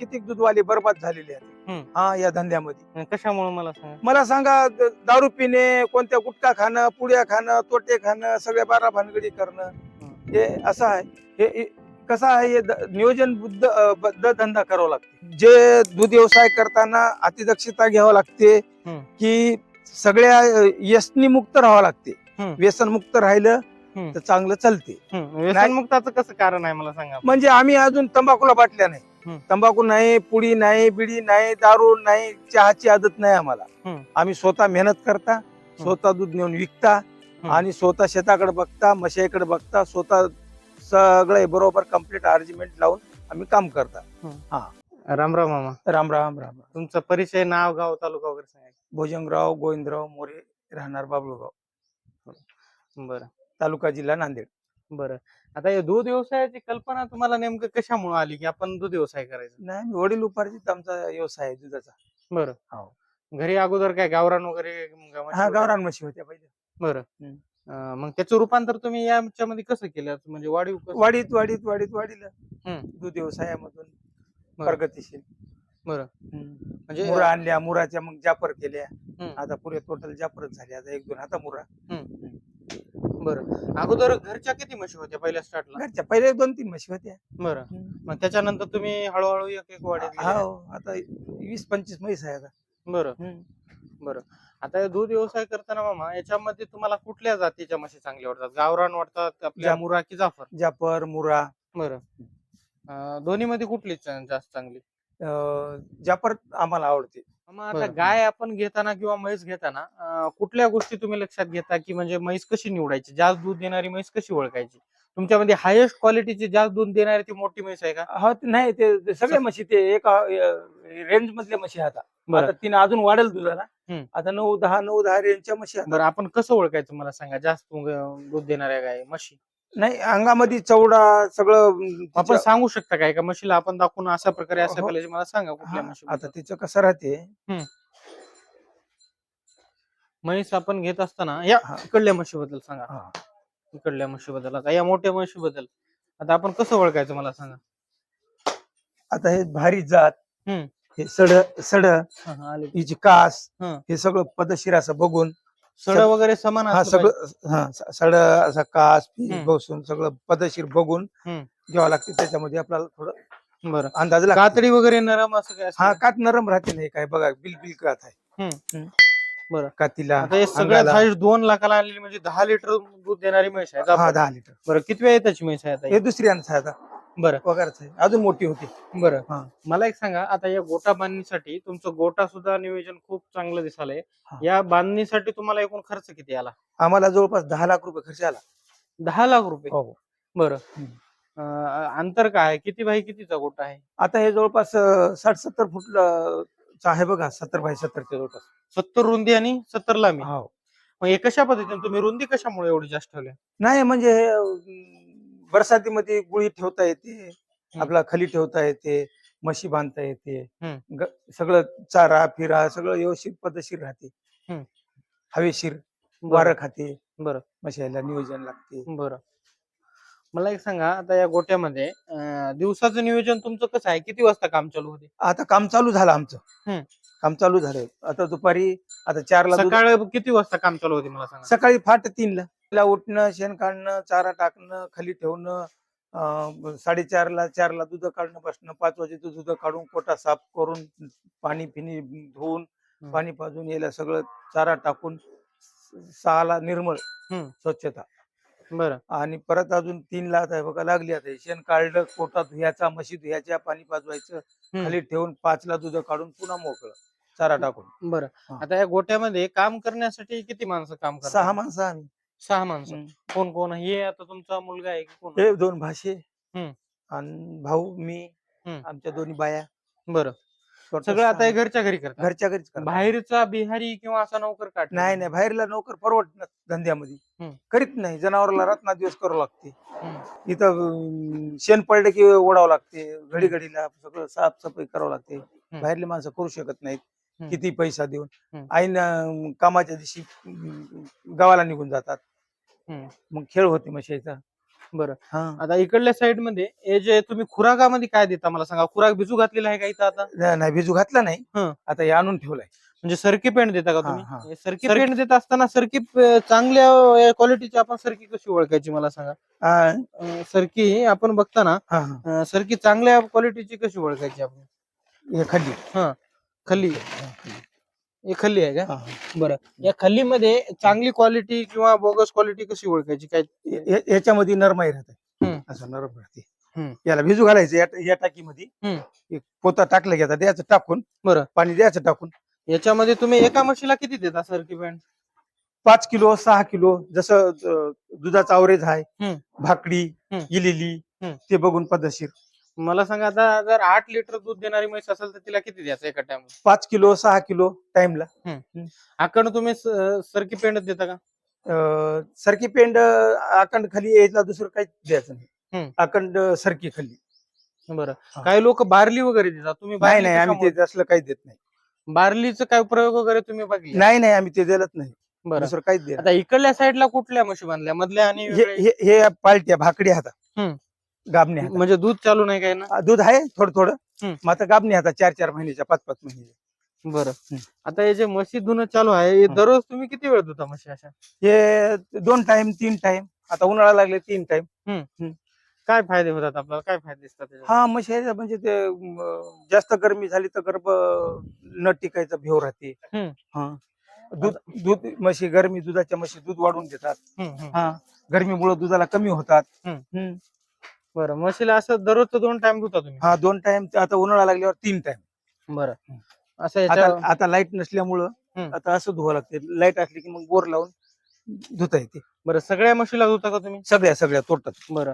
किती दूधवाले बर्बाद झालेले आहेत. हा या धंद्यामध्ये. कशामुळे मला सांगा? मला सांगा द- दारू पिणे कोणत्या गुटखा खाणं पुड्या खाणं तोटे खाणं सगळ्या बारा भानगडी करणं हे असं आहे. हे हे कसं आहे हे द- नियोजन बुद्ध अं, बद्ध धंदा करावा लागतो. जे दूध व्यवसाय करताना अतिदक्षता घ्यावं लागते हम्म. की सगळ्या व्यसनी मुक्त राहावं लागते. हम्म. व्यसन मुक्त राहिलं हम्म. तर चांगलं चालते. हम्म, व्यसनमुक्ताचं कसं कारण आहे मला सांगा. म्हणजे आम्ही अजून तंबाखूला बाटल्या नाही. तंबाखू नाही पुडी नाही बिडी नाही दारू नाही चहाची आदत नाही आम्हाला. हम्म. आम्ही स्वतः मेहनत करता स्वतः दूध नेऊन विकता. आणि स्वतः शेताकडे बघता मशाईकडे बघता स्वतः सगळे बरोबर कंप्लीट अर्जिमेंट लावून आम्ही काम करता. राम राम मामा. राम राम राम तुमचा परिचय नाव गाव तालुका वगैरे सांगायचं भोजंगराव गोविंदराव मोरे राहणार बाबळगाव. बरं. तालुका जिल्हा नांदेड. बरं आता हे दूध व्यवसायाची कल्पना तुम्हाला नेमकं कशामुळे आली की आपण दूध व्यवसाय करायचा नाही आम्ही वडील उपार्जित आमचा व्यवसाय आहे दुधाचा बरं हो. घरी अगोदर काय गावरान वगैरे गावाची हा? गावरान म्हशी होत्या पहिले बरं हम्म. अं, मग त्याचं रूपांतर तुम्ही याच्यामध्ये कसं केलं म्हणजे वाढीव कसं? वाढीत वाढीत वाढीत वाढीलं हम्म. दूध व्यवसायामधून बरं. प्रगतीशील बरं. हम्म. म्हणजे मुरा आणल्या मुराच्या मग जापर केल्या हम्म. आता पुरे टोटल जापरच झाले आता एक दोन आता मुरा बरं. अगोदर घरच्या किती म्हशी होत्या पहिल्या स्टार्टला घरच्या पहिले दोन तीन म्हशी होत्या. बरं. मग त्याच्यानंतर तुम्ही हळूहळू एक एक वाढत गेले. हो आता वीस पंचवीस म्हैस आहे आता. बरं. हम्म. आता हे दूध व्यवसाय करताना मामा याच्यामध्ये तुम्हाला कुठल्या जातीच्या म्हशी चांगल्या वाटतात? गावरान वाटतात आपल्या मुरा की जाफर? जापर मुरा. बरं. अं, दोन्हीमध्ये कुठली चा- जास्त चांगली? अं, जापर आम्हाला आवडते. मग आता बरं. गाय आपण घेताना किंवा म्हैस घेताना अं, कुठल्या गोष्टी तुम्ही लक्षात घेता की म्हणजे म्हैस कशी निवडायची जास्त दूध देणारी म्हैस कशी ओळखायची तुमच्यामध्ये हायेस्ट क्वालिटीची जास्त दूध देणारी ती मोठी म्हैस आहे का हो ते- नाही ते ते सगळे म्हशी ते एका रेंज मधल्या म्हशी आता बरं. आता तिने अजून वाढेल दुधाला हम्म. आता नऊ दहा नऊ दहा रेंजच्या म्हशी. बरं आपण कसं ओळखायचं मला सांगा जास्त दूध देणाऱ्या गाय म्हशी नाही अंगामध्ये चौडा सगळं आपण तिच्या- सांगू शकता काय का म्हशीला आपण दाखवून अशा प्रकारे असं हो. पाहिजे मला सांगा कुठल्या हा, म्हशी आता तिचं कसं राहते म्हैस आपण घेत असताना या हा. इकडल्या म्हशीबद्दल सांगा हा. इकडल्या म्हशीबद्दल आता या मोठ्या म्हशीबद्दल आता आपण कसं ओळखायचं मला सांगा आता हे भारी जात हम्म. हे सड सड हा, हा, आले. हिची कास हं. हे सगळं पदशीर असं बघून सड वगैरे समान हा असलं पाहिजे. सगळं हा स- सड असा कास पीस हम्म. बसून सगळं पदशीर बघून हम्म. घ्यावं लागते त्याच्यामध्ये आपल्याला थोडं बरं अंदाज लागतो कातडी वगैरे नरम असं काय असतं हा? कात नरम राहते नाही काय बघा बिल बिल कात आहे हम्म. हम्म. बरं. कातीला आता हे सगळ्यात अंगाला. दोन लाखाला आणलेली म्हणजे दहा लिटर दूध देणारी म्हैस आहे हा आपण? दहा लिटर बरं किती वेळ त्याची म्हैस आहे आता हे ही? दुसरी आहे आता बरं. वगैरेच आहे. अजून मोठी होती. बरं. हा. मला एक सांगा आता या गोटा बांधणीसाठी तुमचं गोटा सुद्धा नियोजन खूप चांगलं दिसालंय. हा. या बांधणीसाठी तुम्हाला एकूण खर्च किती आला? आम्हाला जवळपास दहा लाख रुपये खर्च आला. दहा लाख रुपये? हो. बरं. हम्म. अं, अंतर काय? किती बाय कितीचा गोटा आहे? आता हे जवळपास साठ सत्तर फूट चं आहे बघा सत्तर बाय सत्तरच्या जवळपास. सत्तर रुंदी आणि सत्तर लांबी. हो. मग हे कशा पद्धतीने? तुम्ही रुंदी कशामुळे एवढी जास्त ठेवली नाही म्हणजे हे, बरसातीमध्ये गुळी ठेवता येते आपला खाली ठेवता येते म्हशी बांधता येते. ग- सगळं चारा फिरा सगळं व्यवस्थित पद्धतशीर राहते. हम्म. हवेशीर वारं खाते बरं. म्हशीला नियोजन लागते. बरं. मला एक सांगा आता या गोट्यामध्ये अं, दिवसाचं नियोजन तुमचं कसं आहे? किती वाजता काम चालू होते? आता काम चालू झालं आमचं. हम्म. काम चालू झालं. आता दुपारी आता चारला दूध- सकाळी किती वाजता काम चालू होते मला सांगा? सकाळी फाट तीनला. ला उठणं शेण काढणं चारा टाकणं खाली ठेवणं अं, साडेचारला चारला दूध काढणं बसणं पाच वाजेचं दूध काढून कोटा साफ करून पाणी फिनी धुवून. पाणी पाजून यायला सगळं चारा टाकून सहाला निर्मळ. स्वच्छता बरं आणि परत अजून तीनला आता हे बघा लागली आता शेण काढलं कोटा धुयाचा म्हशी धुयाच्या पाणी पाजवायचं. खाली ठेवून पाचला दूध काढून पुन्हा मोकळं चारा टाकून बरं. आता या गोट्यामध्ये काम करण्यासाठी किती माणसं काम करतात सहा माणसं आम्ही सहा माणसं. हम्म. कोण कोण? हे आता तुमचा मुलगा आहे की कोण? हे दोन भाषे हम्म. आणि भाऊ मी हम्म. आमच्या दोन्ही बाया. बरं. सगळं आता हे. घरच्या घरी करतात. घरच्या घरीच. बाहेरचा बिहारी किंवा असा नोकर काढ नाही नाही? बाहेरला नोकर परवडत धंद्यामध्ये. हम्म. करीत नाही. जनावराला रातना दिवस करावं लागते. इथं अं, शेण पडले की ओढावं लागते. घडी घडीला सगळं साफसफाई करावं लागते. बाहेरली माणसं करू शकत नाहीत. हम्म. किती पैसा देऊन. हम्म. आईन अं, कामाच्या दिवशी अं, गावाला निघून जातात. हम्म. मग खेळ होते म्हशीचा बरं. हा. आता इकडल्या साईडमध्ये हे जे तुम्ही खुराकामध्ये काय देता मला सांगा? खुराक भिजू घातलेला आहे का इथं आता? नाही- नाही भिजू घातला नाही. हं. आता हे आणून ठेवलाय. म्हणजे सरकी पेंट देता का हा, हा. तुम्ही सरकी पेंट देत असताना सरकी प- चांगल्या क्वालिटीची आपण सरकी कशी ओळखायची मला सांगा? हा, अं, सरकी आपण बघताना हा, हा. अं, सरकी चांगल्या क्वालिटीची कशी ओळखायची आपण? हे खाली खल्ली. हे खल्ली आहे का. बरं या खल्लीमध्ये चांगली क्वालिटी किंवा बोगस क्वालिटी कशी ओळखायची काय याच्यामध्ये नरमाई राहते. असं नरम राहते हं. याला भिजू घालायचं या या टाकीमध्ये हं. एक पोता टाकलं की आता द्यायचं टाकून बरं. पाणी द्यायचं टाकून याच्यामध्ये तुम्ही एका म्हशीला किती देता सरकी पेंट पाच किलो सहा किलो जसं अं, दुधाचा अवरेज आहे. भाकडी. इलेली. ते बघून पद्धतशीर मला सांगा आता जर आठ लिटर दूध देणारी म्हैस असेल तर तिला किती द्यायचं एका टाइम पाच किलो सहा किलो टाइमला आकण तुम्ही स- सरकी पेंट देता का? अं, सरकी पेंड अं, अखंड खाली यायला दुसरं काहीच द्यायचं नाही. हं. अखंड सरकी खाली. बरं. हा. काही लोक बारली वगैरे देतात. तुम्ही नाही बारली नाही आम्ही कशामुळे- ते असलं काही देत नाही. बारलीचं काय प्रयोग वगैरे तुम्ही बघले? नाही नाही आम्ही ते दिलत नाही. बरं. दुसरं काहीच देत आता इकडल्या साईडला कुठल्या म्हशी बांधल्या मधल्या आणि हे वेगळ्या? हे हे पालट्या भाकडी हातात. हं. गाबणी हातात. म्हणजे दूध चालू नाही काय ना? आ, दूध आहे थोडं थोडं. हं. मग आता गाबणी हातात चार चार महिन्याच्या पाच पाच महिन्याच्या. बरं. आता हे जे म्हशी धुणं चालू आहे हे. दररोज तुम्ही किती वेळ धुता म्हशी अशा? हे दोन टाइम तीन टाइम. आता उन्हाळा लागले तीन टाइम. काय फायदे होतात आपल्याला? काय फायदे दिसतात त्याच्यात? हा म्हशी आहे म्हणजे ते म, जास्त गरमी झाली तर गर्भ न टिकायचा भेव राहते. हा. दूध दूध म्हशी गरमी दुधाच्या म्हशी दूध वाढवून देतात. हं, गरमीमुळे दुधाला कमी होतात. बरं म्हशीला असं दररोजचं दोन टाइम धुता तुम्ही? हा दोन टाइम आता उन्हाळा लागल्यावर तीन टाइम बरं. असं आता याच्या आता लाइट नसल्यामुळं. आता असं धुवा लागते लाइट असली की मग बोर लावून धुता येते. बरं सगळ्या म्हशीला धुता का तुम्ही? सगळ्या सगळ्या तोडतात. बरं.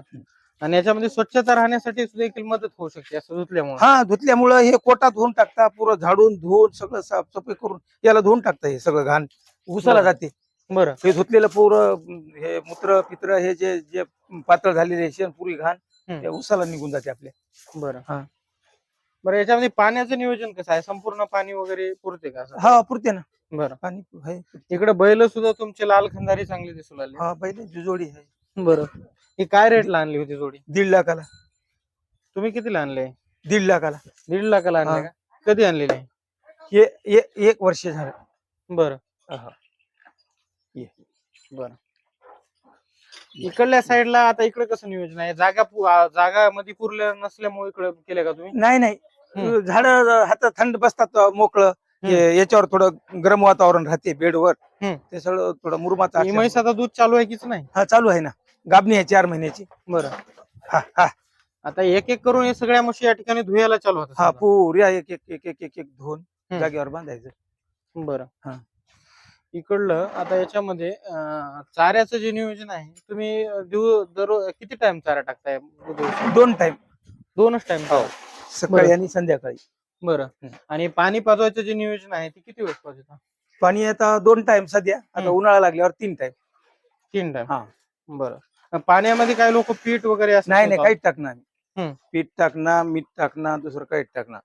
आणि याच्यामध्ये स्वच्छता राहण्यासाठी देखील मदत होऊ शकते असं धुतल्यामुळे. हा धुतल्यामुळं हे कोटात धुवून टाकता पुरं झाडून धुवून सगळं साफसफाई करून याला धुवून टाकता हे सगळं घाण. उसाला बरं. जाते. बरं. हे धुतलेलं पुरं हे मूत्र पित्र हे जे जे पातळ झालेले शेण पुरी घाण ते उसाला निघून जाते आपल्या बरं. हा. बरं याच्यामध्ये पाण्याचं नियोजन कसं आहे? संपूर्ण पाणी वगैरे पुरते का असं? हा पुरते ना. बरं. पाणी आहे इकडे बैल सुद्धा तुमचे लाल खंदारी चांगली दिसू लागली हा पहिले जोडी आहे. बरं. ही काय रेटला आणली होती जोडी? दीड लाखाला. तुम्ही कितीला आणले? दीड लाखाला. दीड लाखाला आणले हा. का? कधी आणलेले? हे हे एक वर्ष झालं. बरं. हा. बरं. इकडल्या साईडला आता इकडे कसं नियोजन आहे? जागा पु- आ, जागा मध्ये पुरल्या नसल्यामुळे इकडे केलं का तुम्ही? नाही नाही. झाड हातात थंड बसतात मोकळं. याच्यावर थोडं गरम वातावरण राहते बेडवर. हं. ते सगळं थोडं मुरुमाचं ही म्हैस. आता दूध चालू आहे कीच नाही? हा चालू आहे ना. गाबणी आहे चार महिन्याची. बरं. हा हा. आता एक एक करून हे सगळ्या म्हशी या ठिकाणी धुयाला चालू होतात हा समजा. पुऱ्या एक एक एक एक एक एक धुवून. जागेवर बांधायचं. बरं. हा. इकडलं आता याच्यामध्ये चाऱ्याचं जे नियोजन आहे तुम्ही दिव दररोज किती टाइम चारा टाकताय? दोन टाइम दोनच टाइम सकाळी बरं. आणि संध्याकाळी बरं हं. आणि पाणी पाजवायचं जे नियोजन आहे ते किती वेळ पाजवता पाणी आता दोन टाइम सध्या आता हं. उन्हाळा लागल्यावर तीन टाइम तीन टाइम हा बरं पाण्यामध्ये काय लोक पीठ वगैरे असं नाही नाही. काहीच टाकणार हं. नाही पीठ टाकणार मीठ टाकणार दुसरं काहीच टाकणार.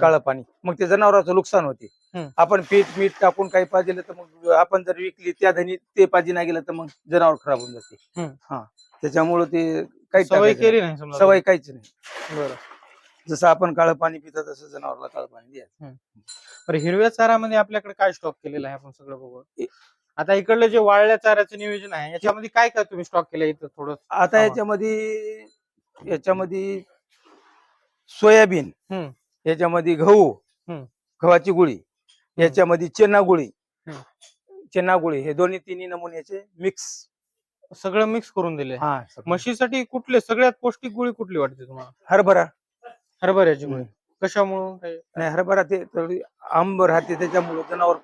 काळं पाणी मग ते जनावरांचं नुकसान होते हं. आपण पीठ मीठ टाकून काही पाहिजे तर मग आपण जर विकली त्या धनी ते पाजी नाही गेलं तर मग जनावर खराब होऊन जाते हं. त्याच्यामुळे ते काही सवय केली नाही. सवय काहीच नाही. बरं जसं आपण काळं पाणी पितो तसं जनावरला काळं पाणी द्यायचं बरं हिरव्या चारामध्ये आपल्याकडे काय स्टॉक केलेला आहे आपण सगळं बघू आता इकडलं जे वाळल्या चाऱ्याचं नियोजन आहे याच्यामध्ये काय काय तुम्ही स्टॉक केलं इथं थोडं आता. याच्यामध्ये याच्यामध्ये सोयाबीन. याच्यामध्ये गहू. गव्हाची गुळी याच्यामध्ये चेना गुळी हं. चेना गुळी हे दोन्ही तिन्ही नमुन्याचे मिक्स सगळं मिक्स करून दिले. हा सगळं. म्हशीसाठी कुठले सगळ्यात पौष्टिक गोळी कुठली वाटते तुम्हाला? हरभरा. हरभऱ्याची गोळी. कशामुळं? काय? नाही हरभरा ते थोडी आंब राहते त्याच्यामुळे जनावर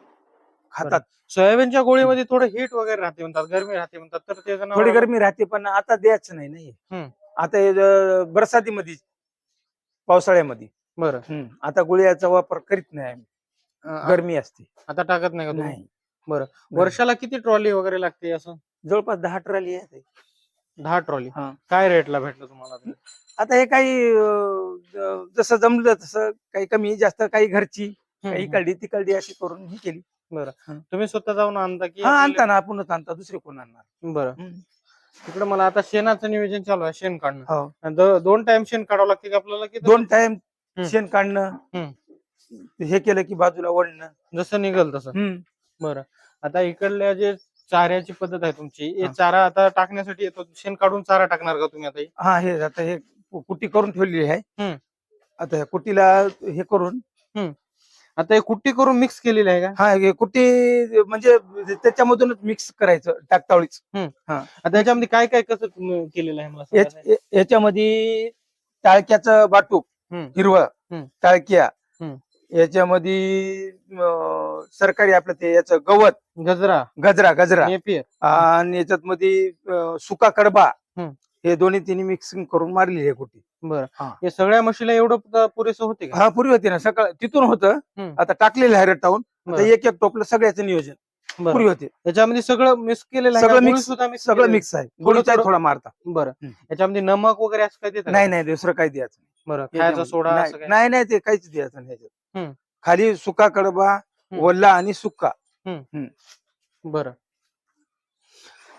खातात. सोयाबीनच्या गोळीमध्ये थोडं हीट वगैरे राहते म्हणतात गरमी राहते म्हणतात तर ते थोडी जनावराला- गरमी राहते पण आता द्यायचं नाही नाही. आता हे ज- बरसातीमध्ये पावसाळ्यामध्ये. बरं. आता गुळ्याचा वापर करीत नाही आम्ही. गरमी असते. आता टाकत नाही का तुम्ही? नाही. बरं. वर्षाला किती ट्रॉली वगैरे लागते असं? जवळपास दहा ट्रॉली आहे दहा ट्रॉली. हा. काय रेटला भेटलं तुम्हाला ते? आता हे काही अं, ज- जसं जमलं तसं काही कमी जास्त काही घरची काही हं, कळली ती कळली अशी करून ही केली. तुम्ही स्वतः जाऊन आणता की हा आणता ना आपणच आणता दुसरे कोण आणणार? बरं. इकडे मला आता शेणाचं नियोजन चालू आहे शेण काढणं. हो. आणि द- दोन टाइम शेण काढावं लागते का आपल्याला की दोन टाइम हम्म. शेण काढणं हे केलं की बाजूला वळणं जसं निघल तसं हम्म. बरं आता इकडल्या जे चाऱ्याची पद्धत आहे तुमची हे हा. चारा आता टाकण्यासाठी येतो शेण काढून चारा टाकणार का तुम्ही आता हे? हा हे आता हे कु- कुट्टी करून ठेवलेली आहे हम्म. आता ह्या कुट्टीला हे करून आता हे कुट्टी करून मिक्स केलेली आहे का हा हे कुट्टी म्हणजे त्याच्यामधूनच मिक्स करायचं टाकतावळीच आता याच्यामध्ये काय काय कसं तुम्ही केलेलं आहे मला सांगा याच- साहेब. या- याच्यामध्ये टाळक्याचं बाटूक हम्म. हिरवं हम्म. टाळक्या. याच्यामध्ये अं, सरकारी आपलं ते याचं गवत गजरा. गजरा गजरा. नेपियर आणि याच्यात मध्ये अं, सुका कडबा. हम्म. हे दोन्ही तिन्ही मिक्सिंग करून मारलेली आहे कुट्टी बरं. हा. सगळ्या म्हशीला एवढं प- पुरेसं होते का? हा पूर्वी होती ना. सकाळ तिथून होतं. हम्म. आता टाकलेलं आहे रटावून आता बरं. एक एक टोपलं सगळ्याचं नियोजन. बरं. पूर्वी होते. याच्यामध्ये सगळं मिक्स केलेलं आहे सगळं mix- गुळ सुद्धा मिक्स सगळं मिक्स आहे. गोळीचा थोडं- थोडा मारता. बरं. हम्म. याच्यामध्ये नमक वगैरे असं काय देतात नाही नाही दुसरं काही द्यायचं. बरं. खायचा याच्यामध्ये. सोडा नाही- असं काय नाही नाही ते काहीच द्यायचं नाही हम्म. खाली सुका कडबा ओला आणि सुका बरं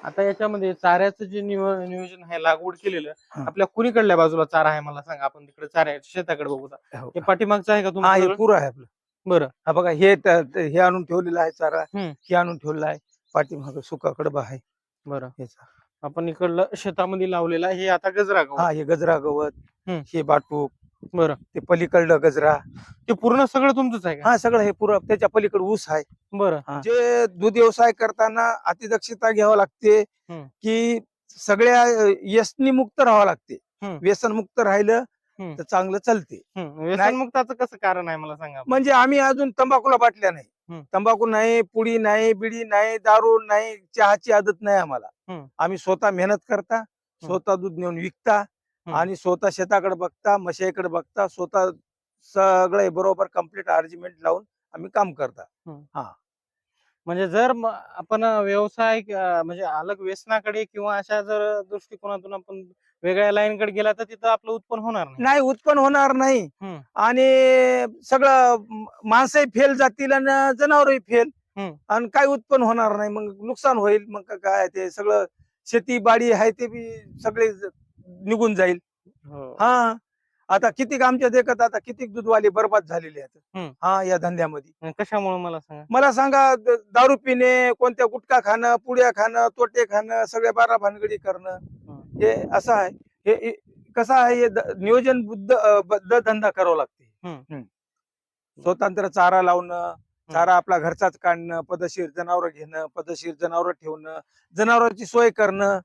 आता याच्यामध्ये चाऱ्याचं जे नियो- नियोजन आहे लागवड केलेलं हा. आपल्या कुणीकडल्या बाजूला चारा आहे मला सांगा आपण तिकडे चारा आहे शेताकडे बघू आता. हो. हे पाठीमागचं आहे का हा हे सगळं? पुरं आहे आपलं बरं हा बघा हे त- त- हे आणून ठेवलेलं आहे चारा हम्म. हे आणून ठेवलेलं आहे पाठीमाग सुका कडबा आहे बरं ह्याचा आपण इकडलं शेतामध्ये लावलेलं आहे हे आता गजरा गहू. हा हे गजरा गवत हम्म. हे बाटूक बरं ते पलीकडलं गजरा ते पूर्ण सगळं तुमचंच आहे का हा सगळं हे पुरं त्याच्या पलीकडे ऊस आहे बरं हा. जे दूध व्यवसाय करताना अतिदक्षता घ्यावं लागते हम्म. की सगळ्या व्यसनी मुक्त राहावं लागते हम्म. व्यसन मुक्त राहिलं हम्म. तर चांगलं चालते हम्म. व्यसनमुक्ताचं कसं कारण आहे मला सांगा म्हणजे आम्ही अजून तंबाखूला बाटल्या नाही. तंबाखू नाही पुडी नाही बिडी नाही दारू नाही चहाची आदत नाही आम्हाला हम्म. आम्ही स्वतः मेहनत करता स्वतः दूध नेऊन विकता आणि स्वतः शेताकडे बघता मशाईकडे बघता स्वतः सगळे बरोबर कंप्लीट अरेंजमेंट लावून आम्ही काम करता. म्हणजे जर आपण व्यवसाय म्हणजे अलग व्यसनाकडे किंवा अशा जर दृष्टिकोनातून आपण वेगळ्या लाईन कडे गेला तर तिथं आपलं उत्पन्न होणार नाही. उत्पन्न होणार नाही. आणि सगळं माणसंही फेल जातील आणि जनावरही फेल. आणि काय उत्पन्न होणार नाही. मग नुकसान होईल. मग काय ते सगळं शेती बाडी आहे ते बी सगळे निघून जाईल. हो. हा. आता किती आमच्या देखत आता किती दूधवाले बर्बाद झालेले आहेत. हा. या धंद्यामध्ये. कशामुळे मला सांगा? मला सांगा दारू पिणे कोणत्या गुटखा खाणं पुड्या खाणं तोटे खाणं सगळ्या बारा भानगडी करणं. हे. असं आहे. हे कसं आहे हे नियोजन बुद्ध धंदा करावा लागते. स्वतंत्र चारा लावणं चारा आपला घरचाच काढणं पदशीर जनावर घेणं पदशीर जनावर ठेवणं जनावरांची सोय करणं.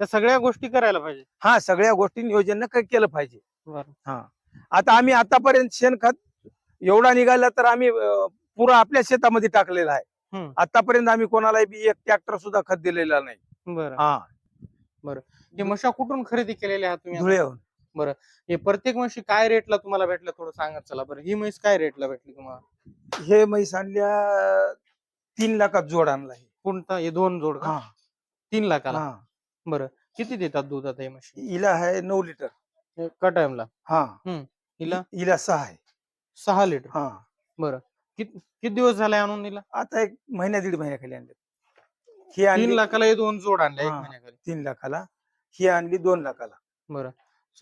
त्या सगळ्या गोष्टी करायला पाहिजे. हा सगळ्या गोष्टी नियोजन केलं पाहिजे. बरं. आता आम्ही आतापर्यंत शेणखत एवढा निघाला तर आम्ही पुरा आपल्या शेतामध्ये टाकलेला आहे. आतापर्यंत आम्ही कोणालाही बी एक ट्रॅक्टर सुद्धा खत दिलेला नाही. बरं. हा. हे म्हशा कुठून खरेदी केलेल्या आहात तुम्ही? धुळेहून. हे प्रत्येक म्हशी काय रेटला तुम्हाला भेटलं? थोडं सांगत चला बरं. ही म्हैस काय रेटला भेटली तुम्हाला? हे म्हैस आणल्या तीन लाखात जोड आणला आहे कोणता? हे दोन जोड हा. तीन लाखाला? हा. बरं. किती देतात दूध आता ही म्हशी? हिला आहे नऊ लिटर. एका टाइमला हा. हिला? हिला सहा आहे. सहा लिटर? हा. बरं. किती किती दिवस झाले आणून दिला आता एक महिन्या दीड महिन्याखाली आणले. ही तीन आणली लाखाला हे दोन जोड आणले एक हा. महिन्याखाली तीन लाखाला. ही आणली दोन लाखाला. बरं.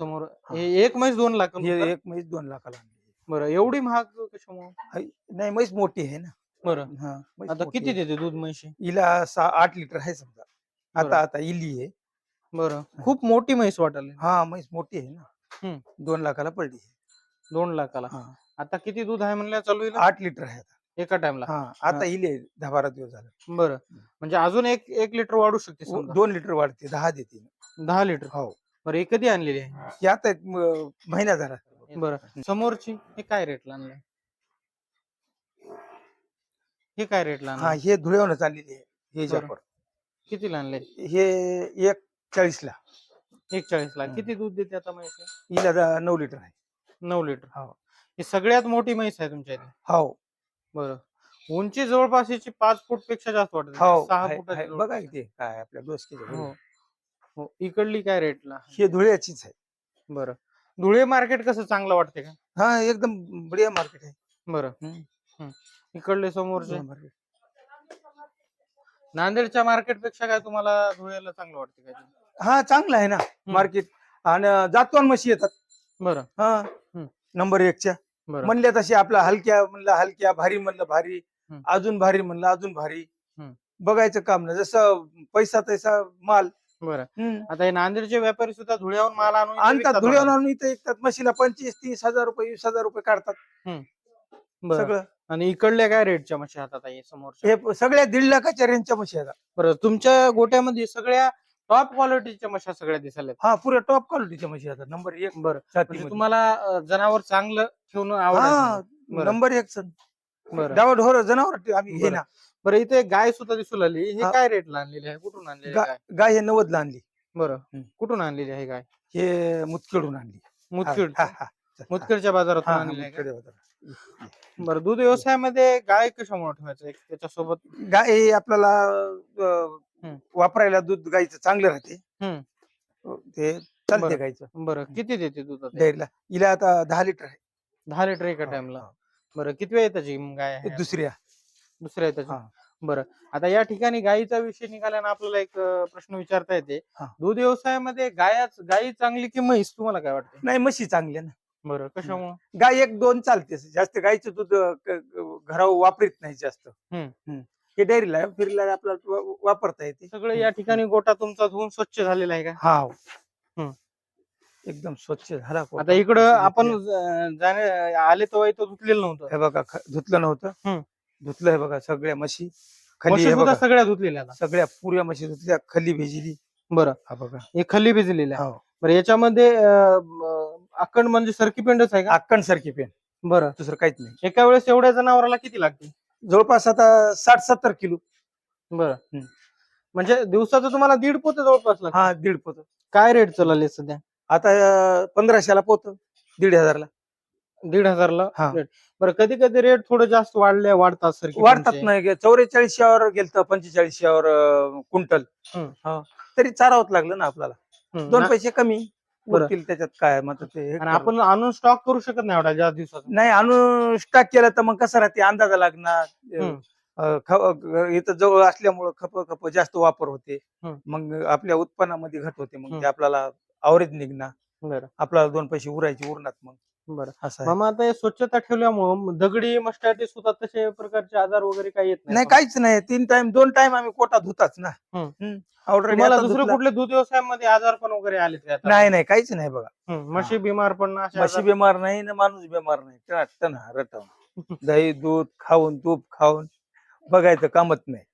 समोर हा. एक म्हैस दोन लाख ही एक म्हैस दोन लाखाला आणली. बरं. एवढी महाग कशामुळे? नाही म्हैस मोठी आहे ना. बरं. हा म्हैस आता मोठी किती आहे. देते दूध म्हशी? हिला सहा आठ लिटर आहे समजा. बरं. आता आता इली आहे. बरं. खूप मोठी म्हैस वाटली. हा म्हैस मोठी आहे ना. दोन लाखाला पडली. दोन लाखाला. हा. आता किती दूध आहे म्हणल्या चालू? आठ लिटर आहे आता. एका टाइमला हा आता आहे दहा बारा दिवस झाले. बरं. म्हणजे अजून एक एक लिटर वाढू शकते. दोन लिटर वाढते दहा देते. दहा लिटर. हो. बरं हे कधी आणलेली आहे? ही आता एक, महिना झाला. बरं. समोरची हे काय रेटला आणलंय? हे काय रेटला हा हे धुळेवरच आणलेली आहे. हे बरं. जाफर. कितीला आणलंय? हे एक चाळीस ला. एक चाळीस ला. हम्म. किती दूध देते आता म्हैस? हिला दा- नऊ लिटर आहे. नऊ लिटर. हो. ही सगळ्यात मोठी म्हैस आहे तुमच्या इथे? हो. बरं. उंची जवळपास याची पाच फूटपेक्षा जास्त वाटत हो. सहा आहे- फुटाची आहे. जवळपास बघा. किती काय आपल्या हो. हो. इकडली काय रेटला हे धुळ्याचीच आहे. बरं. धुळे मार्केट कसं चांगलं वाटते का? हा एकदम बढिया मार्केट आहे. बरं. हम्म. हम्म. इकडले समोरचे? market. नांदेडच्या मार्केटपेक्षा काय तुम्हाला धुळ्याला चांगलं वाटतं काय हा चांगलं आहे ना मार्केट आणि जातवान म्हशी येतात. बरं. हा. नंबर एकच्या. बरं. म्हणल्या तशी आपला हलक्या म्हणलं हलक्या भारी म्हणलं भारी. अजून भारी म्हणलं अजून भारी. बघायचं काम नाही. जसं पैसा तैसा माल. बरं. आता हे नांदेडचे व्यापारी सुद्धा धुळ्याहून माल आणून आणतात विकतात धुळ्यावर. आणून इथं एकतात म्हशीला पंचवीस तीस हजार रुपये वीस हजार रुपये काढतात. सगळं. आणि इकडल्या काय रेटच्या म्हशी हातात आहे समोर हे सगळ्या दीड लाखाच्या रेंजच्या म्हशी आहेत. बरं तुमच्या गोट्यामध्ये सगळ्या टॉप क्वालिटीच्या म्हशी सगळ्या दिसायला हा पुऱ्या टॉप क्वालिटीच्या म्हशी आहेत नंबर एक बरं. म्हणजे. तुम्हाला अं, जनावर चांगलं ठेवणं हा आवडत बरं. नंबर एक सण. बरं. डावा ढोर जनावर आम्ही हे बरं. ना. बरं. इथे गाय सुद्धा दिसू लागली हे हा. काय रेटला आणलेली आहे? कुठून आणलेली आहे गाय? गाय हे नव्वदला आणली. बरं. कुठून आणलेली आहे गाय? हे मुतखेडून आणली. मुदखेड. हा, हा, हा. मुदखेडच्या बाजारातून हा, हा, आणलेली आहे का? मुतखेड बाजार. बरं दूध व्यवसायामध्ये गाय कशामुळे ठेवायचं? त्याच्यासोबत? गाय हे आपल्याला अं, हम्म. वापरायला दूध गाईचं चांगलं राहते. हम्म. ते चालते बरं. गाईचं. बरं. किती देते दूध आता? डेअरीला. हिला आता दहा लिटर आहे. दहा लिटर एका टाइमला बरं किती वेळ त्याची गाय आहे हे दुसऱ्या. दुसऱ्या त्याची हा. बरं. आता या ठिकाणी गायीचा विषय निघाल्यानं आपल्याला एक अं, प्रश्न विचारता येते. हा. दूध व्यवसायामध्ये गायाच गायी चांगली की म्हैस? तुम्हाला काय वाटते नाही म्हशी चांगल्या ना. बरं. कशामुळे? गाय एक दोन चालते. जास्त गाईचं दूध अं, क- क- घरावर वापरीत नाही जास्त. हम्म. हम्म. हे डेअरीला फिरीला आपल्याला वा- वापरता येते. सगळं या ठिकाणी गोटा तुमचा धुवून स्वच्छ झालेला आहे का? हा. हम्म. एकदम स्वच्छ झाला कोटा. आता इकडं आपण जाणे आले तेव्हा इथं धुतलेलं नव्हतं. हे बघा ख- धुतलं नव्हतं. हम्म. धुतलं हे बघा सगळ्या म्हशी खाली म्हशी हे सुद्धा बघा. सगळ्या धुतलेल्या आता. सगळ्या पुऱ्या म्हशी धुतल्या खली भेजली. बरं. हा बघा. हे खल्ली भिजलेल्या. हो. बरं याच्यामध्ये अखंड म्हणजे सरकी पेंडच आहे का? आक्कण सारखी पेन बरं. दुसरं काहीच नाही. एका वेळेस एवढ्या जनावराला किती लागते जवळपास आता साठ सत्तर किलो. बरं. म्हणजे दिवसाचं तुम्हाला दीड पोत जवळपास लागतं? हा दीड पोत. काय रेट चालले सध्या? आता अं, पंधराशेला पोत. दीड हजारला. दीड हजारला? हा. रेट बरं कधी कधी रेट थोडं जास्त वाढले वाढतात सर वाढतात नाही चौवेचाळीसशेवर गेलं पंचेचाळीसशेवर क्विंटल. हम्म. हा. तरी चारावंच लागलं ना आपल्याला. दोन पैसे कमी. बरं. उरतील त्याच्यात काय मग ते आणि. आपण आणून स्टॉक करू शकत नाही एवढ्या जास्त दिवसात नाही आणून स्टॉक केला तर मग कसं राहते अंदाजा लागणार हम्म. अं, ख- इथं जवळ असल्यामुळं खप खप जास्त वापर होते हम्म. मग आपल्या उत्पन्नामध्ये घट होते मग हम्म. ते आपल्याला अवरेज निघणार बरं आपल्याला दोन पैसे उरायचे उरणार मग बरं. असं आहे. मामा आता हे स्वच्छता ठेवल्यामुळं दगडी मस्टाटीस होतात तसे प्रकारचे आजार वगैरे काही येत नाही काहीच नाही. तीन टाइम दोन टाइम आम्ही कोटा धुताच ना. हम्म. ऑलरेडी तुम्हाला दुसरे कुठले दूध व्यवसायामध्ये आजार पण वगैरे आले का आता? नाही नाही काहीच नाही बघा. हम्म, म्हशी बिमार पण असे म्हशी आजार- बिमार नाही ना माणूस बिमार नाही. टना टना रटावून दही दूध खाऊन तूप खाऊन बघायचं कामच नाही.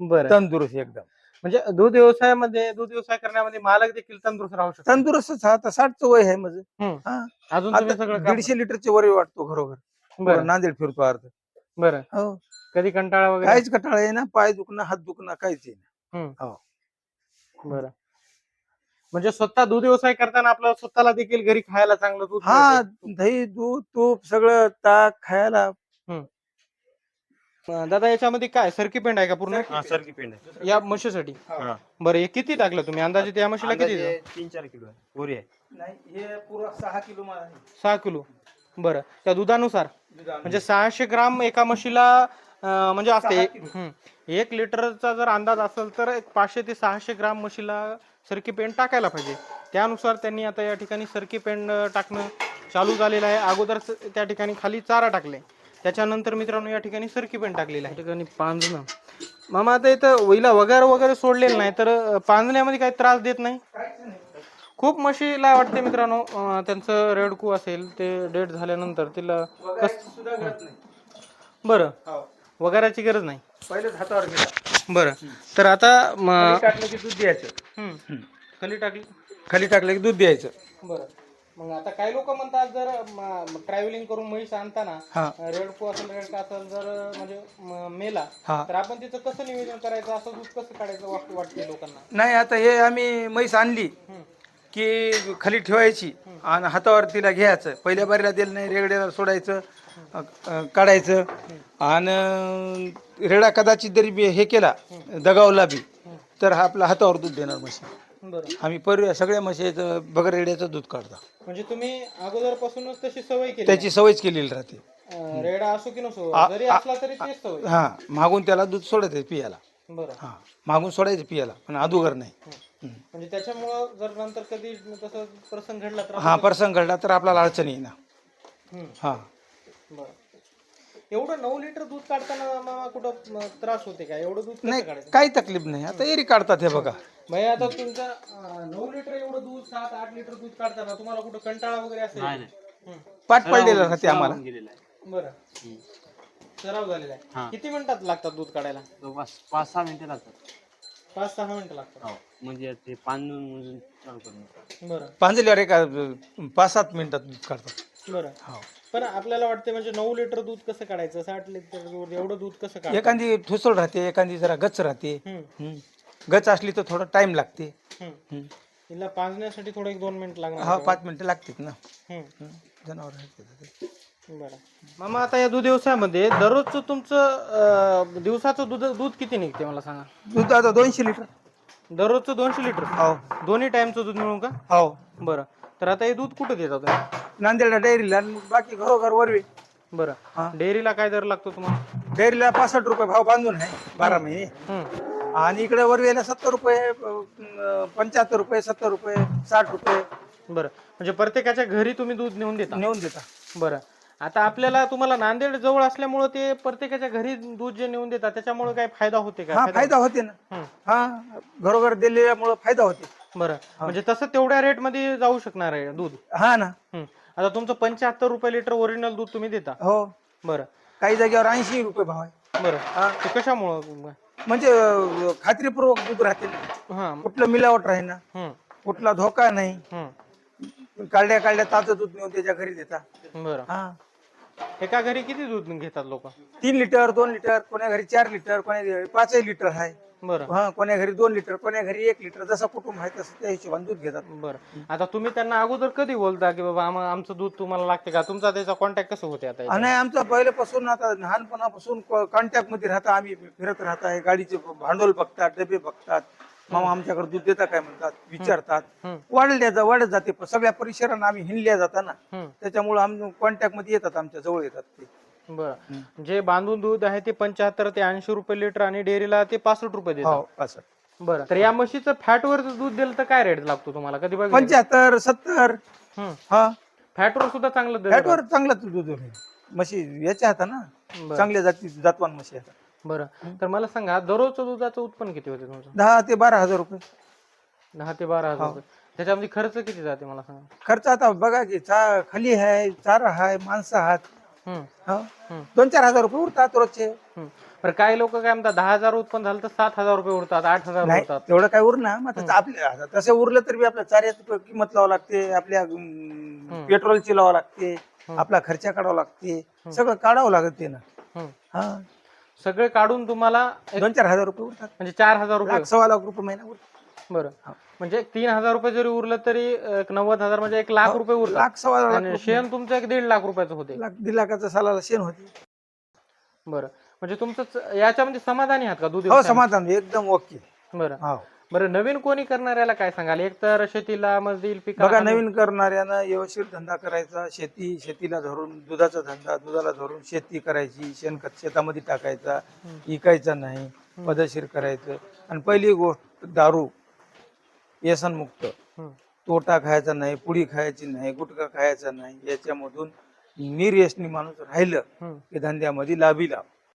बरं. तंदुरुस्त एकदम. म्हणजे दूध व्यवसायामध्ये दूध व्यवसाय करण्यामध्ये मालक देखील तंदुरुस्त राहू शकतो तंदुरुस्तच हा आता साठचं वय आहे माझं. अजून तुम्ही आता सगळं काम- दीडशे लिटरचे वरी वाटतो घरोघर बरं. नांदेड फिरतो अर्ध. बरं. हो. कधी कंटाळा वगैरे? काहीच कटाळा आहे ना पाय दुखणं हात दुखणं काहीच आहे बरं. म्हणजे स्वतः दूध व्यवसाय करताना आपल्याला स्वतःला देखील घरी खायला चांगलं दूध हा मिळते. दही दूध तूप सगळं ताक खायला अं, दादा याच्यामध्ये काय? सरकी पेंड आहे का पूर्ण? हा सरकी पेंड आहे. या म्हशीसाठी? हा. बरं हे किती टाकलं तुम्ही? अंदाजे या म्हशीला किती अंदाजे तीन चार किलो आहे. आहे. नाही हे पुरा सहा किलो माल आहे. सहा किलो. बरं त्या दुधानुसार? म्हणजे सहाशे ग्राम एका म्हशीला अं, म्हणजे असते सहा एक- किलो. हम्म. एक लिटरचा जर अंदाज असेल तर एक पाचशे ते सहाशे ग्राम म्हशीला सरकी पेंड टाकायला पाहिजे. त्यानुसार त्यांनी आता या ठिकाणी सरकी पेंड अं, टाकणं चालू झालेलं आहे. अगोदर स- त्या ठिकाणी खाली चारा टाकले. त्याच्यानंतर मित्रांनो या ठिकाणी सरकी पेंड टाकलेलं आहे. या ठिकाणी पांजणं मामा आता इथं वैला वगैरे वगैरे सोडलेलं नाही तर पांजण्यामध्ये काही त्रास देत नाही? खूप म्हशीला वाटते मित्रांनो त्यांचं रेडकू असेल ते डेट झाल्यानंतर तिला कस सुद्धा गरज नाही. बरं. हो. वगैरेची गरज नाही. पहिलेच हातावर गेला बरं. तर आता म- खाली टाकलं की दूध द्यायचं. खाली टाकली? खाली टाकलं की दूध द्यायचं. बरं. मग आता काही लोक म्हणतात जर ट्रॅव्हलिंग करून म्हैस आणताना हा. रेडको असेल रेडका असेल जर म्हणजे म- मेला हा. तर आपण तिचं कसं नियोजन करायचं असं दूध कसं काढायचं वाट- वाटते लोकांना? नाही आता हे आम्ही म्हैस आणली हम्म. की खाली ठेवायची आणि हातावर तिला घ्यायचं. पहिल्या बारीला दिलं नाही रेगड्याला सोडायचं अ, अ, काढायचं. आणि रेडा कदाचित जरी बी हे केला दगावला बी तर हा आपला हातावर दूध देणार म्हशी बरं. आम्ही पर सगळ्या म्हशीचं बगर रेड्याचं दूध काढतो. म्हणजे तुम्ही अगोदरपासूनच तशी सवय केली. त्याची सवयच केलेली राहते. अं, रेडा असो की नसो आ- जरी असला तरी तेच सवय. हा मागून त्याला दूध आहे पियाला. बरं. हा मागून सोडायचं पियाला पण अदुगर नाही. म्हणजे त्याच्यामुळं जर नंतर कधी तसं प्रसंग घडला तर हा प्रसंग घडला तर आपल्याला अडचण येईना. हा. बरं. एवढं नऊ लिटर दूध काढताना मामा कुठं त्रास होते का? एवढं दूध कसं नाही काढायचं? काही तकलीफ नाही. आता एरी काढतात हे बघा. म्हणजे आता तुमचा अं, नऊ लिटर एवढं दूध सात आठ लिटर दूध काढताना तुम्हाला कुठं कंटाळा वगैरे असेल. पाठ पडलेला राहते आम्हाला. गेलेला आहे. बरं. सराव झालेला हा. आहे किती मिनिटात लागतात दूध काढायला? जवळपास पाच सहा मिनिटं लागतात. पाच सहा मिनिटं लागतात. हो म्हणजे ते पाणी मोजून चालू करून. बरं. पांजल्यावर एका पाच सात मिनिटात दूध काढतात. बरं. हो. पण आपल्याला वाटते म्हणजे नऊ लिटर दूध कसं काढायचं? साठ लिटर दूध एवढं दूध कसं काढायचं? एखादी ठुसळ राहते एखादी जरा गच राहते. हम्म, हम्म. गच असली तर थोडा टाइम लागते. हम्म. हिला पाजण्यासाठी थोडं एक दोन मिनिट लागणार हा. पाच मिनिटं लागतात ना. हम्म, हम्म. जनावर बरं. मामा आता या दूध व्यवसायामध्ये दररोजचं तुमचं अं, दिवसाचं दूध दूध किती निघते मला सांगा? दूध आता दोनशे लिटर. दररोजचं दोनशे लिटर? हो. दोन्ही टाइमचं दूध मिळून का? हो. बरं. तर आता हे दूध कुठं देता तुम्ही? नांदेडला डेअरीला आणि बाकी घरोघर वरवी. हा. बरं डेअरीला काय दर लागतो तुम्हाला? डेअरीला पासष्ट रुपये भाव बांधून आहे बारा महिने. हम्म, आणि इकडे वरवीला सत्तर रुपये पंच्याहत्तर रुपये सत्तर रुपये साठ रुपये. बरं. म्हणजे प्रत्येकाच्या घरी तुम्ही दूध नेऊन देता? नेऊन देता. बरं. आता आपल्याला तुम्हाला नांदेड जवळ असल्यामुळे ते प्रत्येकाच्या घरी दूध जे नेऊन देतात त्याच्यामुळे काय फायदा होते का? हा फायदा होते ना. हम्म, हा घरोघर दिल्यामुळं फायदा होते. बरं. म्हणजे तसं तेवढ्या रेटमध्ये जाऊ शकणार आहे दूध? हा ना. हम्म. आता तुमचं पंच्याहत्तर रुपये लिटर ओरिजिनल दूध तुम्ही देता. हो. बरं. काही जागेवर ऐंशी रुपये भाव आहे. बरं. हा. ते कशामुळं? म्हणजे अं, खात्रीपूर्वक दूध राहते. हा. कुठलं मिलावट राही ना. हम्म, कुठला धोका नाही. हम्म. काढल्या काढल्या ताजं दूध नेऊन त्याच्या घरी देता. बरं. हा. एका घरी किती दूध घेतात लोक? तीन लिटर दोन लिटर कोण्या घरी चार लिटर कोण्या घरी पाचही लिटर आहे. बरं. हा कोण्या घरी दोन लिटर कोण्या घरी एक लिटर जसं कुटुंब आहे तसं त्या हिशोबाने दूध घेतात. बरं. आता तुम्ही त्यांना अगोदर कधी बोलता की बाबा आम्हा आमचं दूध तुम्हाला लागते का? तुमचा त्याचा कॉन्टॅक्ट कसं होते आता? आणि आमचा पहिल्यापासून आता लहानपणापासून कॉन्टॅक्टमध्ये राहता आम्ही फिरत राहत आहे गाडीचे भांडवल बघतात डबे बघतात. मामा आमच्याकडे दूध देता काय म्हणतात? विचारतात. हम्म, वाढल्या जा वाढत जाते प- सगळ्या परिसरांना आम्ही हिंडल्या जाता ना हम्म. त्याच्यामुळे आम्ही कॉन्टॅक्टमध्ये येतात आमच्या जवळ येतात ते. बरं. जे बांधून दूध आहे ते पंच्याहत्तर ते ऐंशी रुपये लिटर आणि डेअरीला ते पासष्ट रुपये देतात. हो असं. बरं तर या म्हशीचं फॅटवर दूध दिलं तर काय रेट लागतो तुम्हाला? कधी बघा पंच्याहत्तर सत्तर. हा. फॅटवर सुद्धा चांगलं फॅटवर चांगलं दूध. म्हशी याच्या हाता ना. बरं. चांगल्या जाती जातवान म्हशी आता बरं. तर मला सांगा दररोजचं दुधाचं उत्पन्न किती होते तुमचं? दहा ते बारा हजार रुपये. दहा ते बारा हजार रुपये. त्याच्यामध्ये खर्च किती जाते मला सांगा? खर्च आता बघा की चा खाली आहे चारा आहे माणसं आहात. हा. दोन चार हजार रुपये उरतात रोजचे. बरं काही लोक काय म्हणतात दहा हजार उत्पन्न झालं तर सात हजार रुपये उरतात आठ हजार नाही उरतात. तेवढं काय उरणार मग आता आपल्या आता तसं उरलं तरी बी आपल्या चाऱ्याची किंमत लावावं लागते आपल्या अं, पेट्रोलची लावावं लागते आपला खर्च काढावा लागते सगळं काढावं लागते ना हम्म. हा. सगळे काढून तुम्हाला एक- दोन चार हजार रुपये उरतात. म्हणजे चार हजार रुपये. लाख सव्वा लाख रुपये महिना उरतात. बरं. म्हणजे तीन हजार रुपये जरी उरलं तरी एक नव्वद हजार म्हणजे एक लाख रुपये उरतात. लाख सव्वा लाख आणि शेण तुमचं एक दीड लाख रुपयाचं होते. लाख दीड लाखाचं सालाला शेण होते. बरं. म्हणजे तुमचं च- याच्यामध्ये समाधानी आहात का? दूध हो? समाधान एकदम ओके. बरं. हो. बरं नवीन कोणी करणाऱ्याला काय सांगाल? एक तर शेतीला मजदील पिका बघा नवीन करणाऱ्यानं व्यवस्थित धंदा करायचा. शेती शेतीला धरून दुधाचा धंदा दुधाला धरून शेती करायची. शेणखत शेतामध्ये टाकायचा. विकायचा नाही. पदशीर करायचं. आणि पहिली गोष्ट दारू. व्यसनमुक्त. तोटा खायचा नाही पुडी खायची नाही गुटखा खायचा नाही याच्यामधून निर्यसनी माणूस राहिलं. की धंद्यामध्ये लाभी लाभ